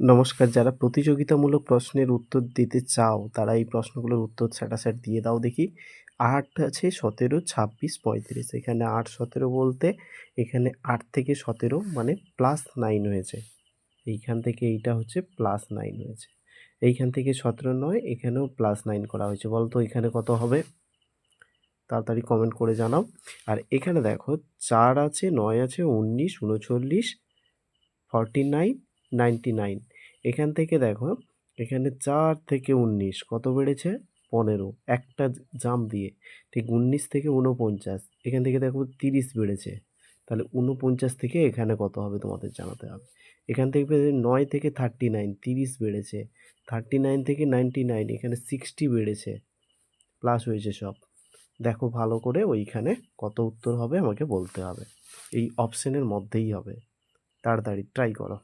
নমস্কার, যারা প্রতিযোগিতামূলক প্রশ্নের উত্তর দিতে চাও, তারা এই প্রশ্নগুলোর উত্তর স্যাটাস্যাট দিয়ে দাও দেখি। আট আছে সতেরো, ছাব্বিশ, পঁয়ত্রিশ। এখানে আট সতেরো বলতে, এখানে আট থেকে সতেরো মানে প্লাস নাইন হয়েছে। এইখান থেকে এইটা হচ্ছে প্লাস নাইন হয়েছে। এইখান থেকে সতেরো নয়, এখানেও প্লাস নাইন করা হয়েছে। বলতো এখানে কত হবে? তাড়াতাড়ি কমেন্ট করে জানাও। আর এখানে দেখো, চার আছে, নয় আছে, উনিশ, উনচল্লিশ ফর্টি নাইন নাইনটি নাইন। এখান থেকে দেখো, এখানে চার থেকে উনিশ, কত বেড়েছে? পনেরো। একটা জাম দিয়ে, ঠিক উনিশ থেকে উনপঞ্চাশ এখান থেকে দেখো তিরিশ বেড়েছে। তাহলে উনপঞ্চাশ থেকে এখানে কত হবে তোমাদের জানাতে হবে। এখান থেকে নয় থেকে থার্টি নাইন, তিরিশ বেড়েছে। থার্টি নাইন থেকে নাইনটি নাইন, এখানে সিক্সটি বেড়েছে। প্লাস হয়েছে সব। দেখো ভালো করে ওইখানে কত উত্তর হবে আমাকে বলতে হবে। এই অপশানের মধ্যেই হবে। তাড়াতাড়ি ট্রাই করো।